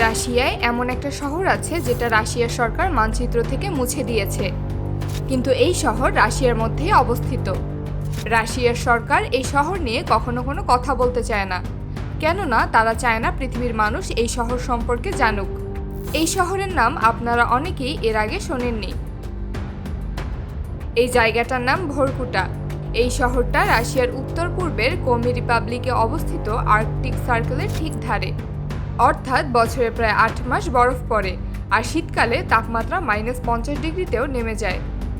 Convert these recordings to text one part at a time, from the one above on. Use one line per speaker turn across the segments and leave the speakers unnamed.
রাশিয়ায় এমন একটা শহর আছে যেটা রাশিয়ার সরকার মানচিত্র থেকে মুছে দিয়েছে। কিন্তু এই শহর রাশিয়ার মধ্যেই অবস্থিত। রাশিয়ার সরকার এই শহর নিয়ে কখনো কোনো কথা বলতে চায় না। কেননা তারা চায় না পৃথিবীর মানুষ এই শহর সম্পর্কে জানুক। এই শহরের নাম আপনারা অনেকেই এর আগে শোনেননি। এই জায়গাটার নাম ভোরকুটা। এই শহরটা রাশিয়ার উত্তর পূর্বের কোমি রিপাবলিকে অবস্থিত আর্কটিক সার্কেলের ঠিক ধারে। অর্থাৎ বছরে প্রায় আট মাস বরফ পড়ে, আর শীতকালে তাপমাত্রা মাইনাস পঞ্চাশ ডিগ্রিতেও নেমে যায়।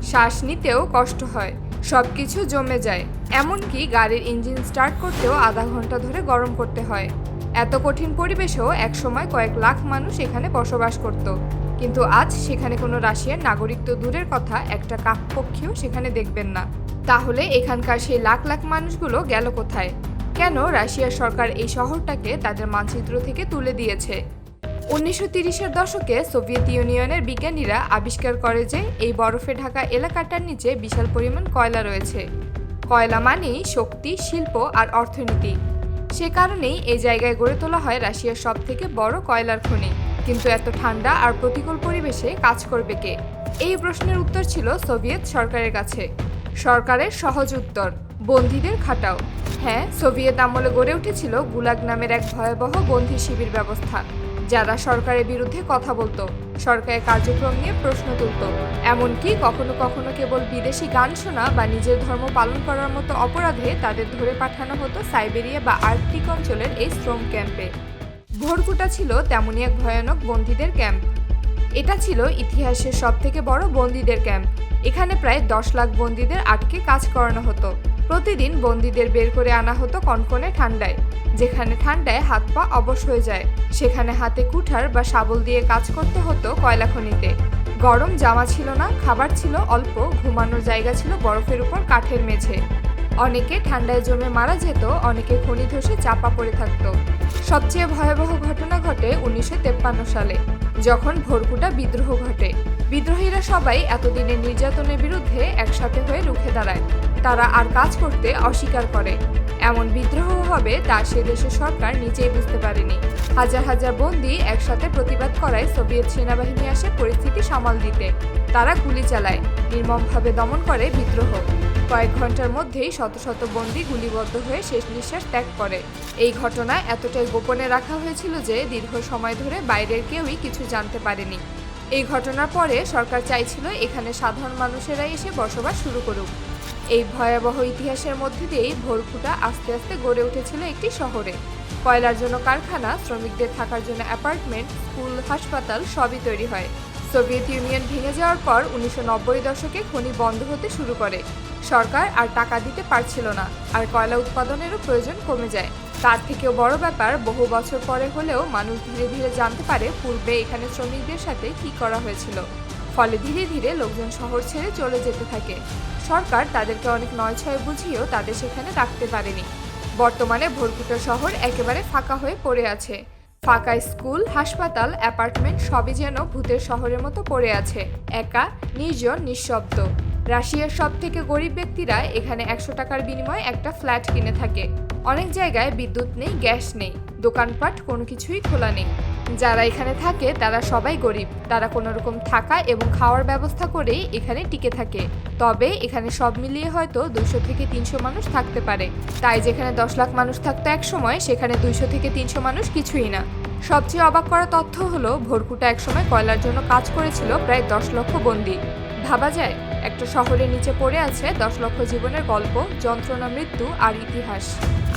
শ্বাস নিতেও কষ্ট হয় সব কিছু জমে যায়। এমনকি গাড়ির ইঞ্জিন স্টার্ট করতেও আধা ঘণ্টা ধরে গরম করতে হয়। এত কঠিন পরিবেশেও একসময় কয়েক লাখ মানুষ এখানে বসবাস করত। কিন্তু আজ সেখানে কোনো রাশিয়ার নাগরিক তো দূরের কথা, একটা কাকপক্ষীও সেখানে দেখবেন না। তাহলে এখানকার সেই লাখ লাখ মানুষগুলো গেল কোথায়? কেন রাশিয়ার সরকার এই শহরটাকে তাদের মানচিত্র থেকে তুলে দিয়েছে? উনিশশো তিরিশের দশকে সোভিয়েত ইউনিয়নের বিজ্ঞানীরা আবিষ্কার করে যে এই বরফে ঢাকা এলাকাটার নিচে বিশাল পরিমাণ কয়লা রয়েছে। কয়লা মানেই শক্তি, শিল্প আর অর্থনীতি। সে কারণেই এই জায়গায় গড়ে তোলা হয় রাশিয়ার সব থেকে বড় কয়লার খনি। কিন্তু এত ঠান্ডা আর প্রতিকূল পরিবেশে কাজ করবে কে? এই প্রশ্নের উত্তর ছিল সোভিয়েত সরকারের কাছে। সরকারের সহজ উত্তর, বন্দীদের খাটাও। হ্যাঁ সোভিয়েত আমলে গড়ে উঠেছিল গুলাগ নামের এক ভয়াবহ বন্দী শিবির ব্যবস্থা, যারা সরকারের বিরুদ্ধে কথা বলতো, সরকারের কার্যক্রম নিয়ে প্রশ্ন তুলত। এমনকি কখনো কখনো কেবল বিদেশি গান শোনা বা নিজের ধর্ম পালন করার মতো অপরাধে তাদের ধরে পাঠানো হতো সাইবেরিয়া বা আর্কটিক অঞ্চলের এই শ্রম ক্যাম্পে। ভোরকুটা ছিল তেমনই এক ভয়ানক বন্দীদের ক্যাম্প। এটা ছিল ইতিহাসের সব থেকে বড় বন্দীদের ক্যাম্প। এখানে প্রায় দশ লাখ বন্দীদের আটকে কাজ করানো হতো। প্রতিদিন বন্দীদের বের করে আনা হতো কনকনে ঠান্ডায়, যেখানে ঠান্ডায় হাত পা অবশ হয়ে যায়। সেখানে হাতে কুঠার বা শাবল দিয়ে কাজ করতে হতো কয়লা খনিতে। গরম জামা ছিল না, খাবার ছিল অল্প, ঘুমানোর জায়গা ছিল বরফের উপর কাঠের মেঝে। অনেকে ঠান্ডায় জমে মারা যেত, অনেকে খনি ধসে চাপা পড়ে থাকতো। সবচেয়ে ভয়াবহ ঘটনা ঘটে উনিশশো সালে, যখন ভোরকুটা বিদ্রোহ ঘটে। বিদ্রোহীরা সবাই এতদিনের নির্যাতনের বিরুদ্ধে একসাথে হয়ে রুখে দাঁড়ায়। তারা আর কাজ করতে অস্বীকার করে। এমন বিদ্রোহ হবে তা সে দেশের সরকার নিজেই বুঝতে পারেনি। হাজার হাজার বন্দী একসাথে প্রতিবাদ করায় সোভিয়েত সেনাবাহিনী আসে পরিস্থিতি সামাল দিতে। তারা গুলি চালায়, নির্মমভাবে দমন করে বিদ্রোহ। কয়েক ঘণ্টার মধ্যেই শত শত বন্দী গুলিবদ্ধ হয়ে শেষ নিঃশ্বাস ত্যাগ করে। এই ঘটনা এতটাই গোপনে রাখা হয়েছিল যে দীর্ঘ সময় ধরে বাইরের কেউই কিছু জানতে পারেনি। এই ঘটনার পরে সরকার চাইছিল এখানে সাধারণ মানুষেরাই এসে বসবাস শুরু করুক। এই ভয়াবহ ইতিহাসের মধ্যে দিয়েই ভোরফুটা আস্তে আস্তে গড়ে উঠেছিল একটি শহরে। কয়লার জন্য কারখানা, শ্রমিকদের থাকার জন্য অ্যাপার্টমেন্ট, স্কুল, হাসপাতাল সবই তৈরি হয়। সোভিয়েত ইউনিয়ন ভেঙে যাওয়ার পর উনিশশো নব্বই দশকে খনি বন্ধ হতে শুরু করে। সরকার আর টাকা দিতে পারছিল না, আর কয়লা উৎপাদনেরও প্রয়োজন কমে যায়। তার থেকেও বড় ব্যাপার, বহু বছর পরে হলেও মানুষ ধীরে ধীরে জানতে পারে পূর্বে এখানে শ্রমিকদের সাথে কি করা হয়েছিল। ফলে ধীরে ধীরে লোকজন শহর ছেড়ে চলে যেতে থাকে। সরকার তাদেরকে অনেক নয় ছয় বুঝিয়েও তাদের সেখানে রাখতে পারেনি। বর্তমানে ভোরকুটা শহর একেবারে ফাঁকা হয়ে পড়ে আছে। ফাঁকা স্কুল, হাসপাতাল, অ্যাপার্টমেন্ট সবই যেন ভূতের শহরের মতো পড়ে আছে। একা, নির্জন, নিঃশব্দ। রাশিয়ার সব থেকে গরিব ব্যক্তিরা এখানে একশো টাকার বিনিময়ে একটা ফ্ল্যাট কিনে থাকে। অনেক জায়গায় বিদ্যুৎ নেই, গ্যাস নেই, দোকানপাট কোনো কিছুই খোলা নেই। যারা এখানে থাকে, তারা সবাই গরিব। তারা কোনো রকম থাকা এবং খাওয়ার ব্যবস্থা করেই এখানে টিকে থাকে। তবে এখানে সব মিলিয়ে হয়তো দুশো থেকে তিনশো মানুষ থাকতে পারে। তাই যেখানে দশ লাখ মানুষ থাকতো এক সময়, সেখানে দুইশো থেকে তিনশো মানুষ কিছুই না। সবচেয়ে অবাক করা তথ্য হলো, ভোরকুটা একসময় কয়লার জন্য কাজ করেছিল প্রায় দশ লক্ষ বন্দী। ভাবা যায় একটা শহরের নিচে পড়ে আছে দশ লক্ষ জীবনের গল্প, যন্ত্রণা, মৃত্যু আর ইতিহাস।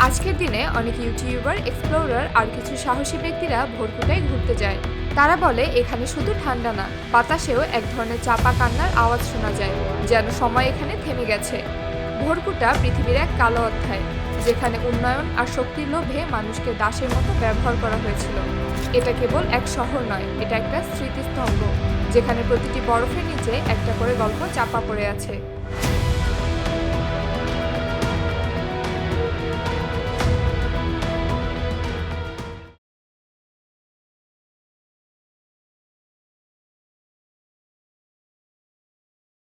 আজকের দিনে অনেক ইউটিউবার, এক্সপ্লোরার আর কিছু সাহসী ব্যক্তিরা ভোরকুটায় ঘুরতে যায়। তারা বলে, এখানে শুধু ঠান্ডা না, বাতাসেও এক ধরনের চাপা কান্নার আওয়াজ শোনা যায়, যেন সময় এখানে থেমে গেছে। ভোরকুটা পৃথিবীর এক কালো অধ্যায়, যেখানে উন্নয়ন আর শক্তির লোভে মানুষকে দাসের মতো ব্যবহার করা হয়েছিল। এটা কেবল এক শহর নয়, এটা একটা স্মৃতিস্তম্ভ। যেখানে প্রতিটি বরফের নিচে একটা করে গল্প চাপা পড়ে আছে।